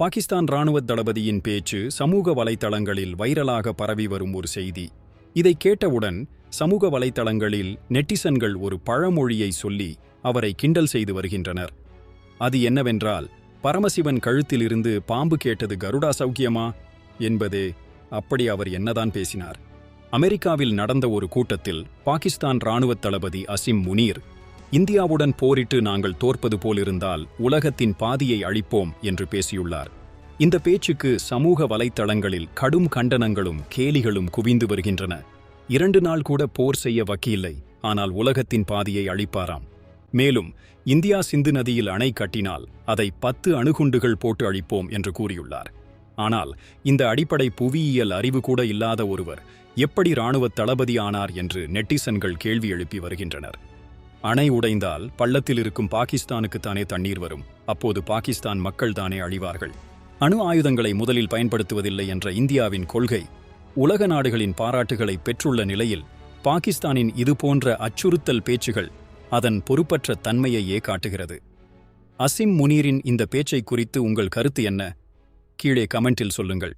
பாகிஸ்தான் ராணுவ தளபதியின் பேச்சு சமூக வலைத்தளங்களில் வைரலாக பரவி வரும் ஒரு செய்தி. இதை கேட்டவுடன் சமூக வலைத்தளங்களில் நெட்டிசன்கள் ஒரு பழமொழியை சொல்லி அவரை கிண்டல் செய்து வருகின்றனர். அது என்னவென்றால் பரமசிவன் கழுத்திலிருந்து பாம்பு கேட்டது கருடா சௌக்கியமா? என்பது அப்படி அவர் என்னதான் பேசினார். அமெரிக்காவில் நடந்த ஒரு கூட்டத்தில் பாகிஸ்தான் ராணுவ தளபதி அசிம் முனீர் இந்தியாவுடன் போரிட்டு நாங்கள் தோற்பது போலிருந்தால் உலகத்தின் பாதியை அழிப்போம் என்று பேசியுள்ளார். இந்த பேச்சுக்கு சமூக வலைத்தளங்களில் கடும் கண்டனங்களும் கேலிகளும் குவிந்து வருகின்றன. இரண்டு நாள் கூட போர் செய்ய வக்கில்லை ஆனால் உலகத்தின் பாதியை அழிப்பாராம். மேலும் இந்தியா சிந்து நதியில் அணை கட்டினால் அதை பத்து அணுகுண்டுகள் போட்டு அழிப்போம் என்று கூறியுள்ளார். ஆனால் இந்த அடிப்படை புவியியல் அறிவு கூட இல்லாத ஒருவர் எப்படி இராணுவத் தளபதி ஆனார் என்று நெட்டிசன்கள் கேள்வி எழுப்பி வருகின்றனர். அணை உடைந்தால் பள்ளத்தில் இருக்கும் பாகிஸ்தானுக்கு தானே தண்ணீர் வரும். அப்போது பாகிஸ்தான் மக்கள் தானே அழிவார்கள். அணு ஆயுதங்களை முதலில் பயன்படுத்துவதில்லை என்ற இந்தியாவின் கொள்கை உலக நாடுகளின் பாராட்டுகளை பெற்றுள்ள நிலையில் பாகிஸ்தானின் இதுபோன்ற அச்சுறுத்தல் பேச்சுகள் அதன் பொறுப்பற்ற தன்மையையே காட்டுகிறது. அசிம் முனீரின் இந்த பேச்சை குறித்து உங்கள் கருத்து என்ன? கீழே கமெண்டில் சொல்லுங்கள்.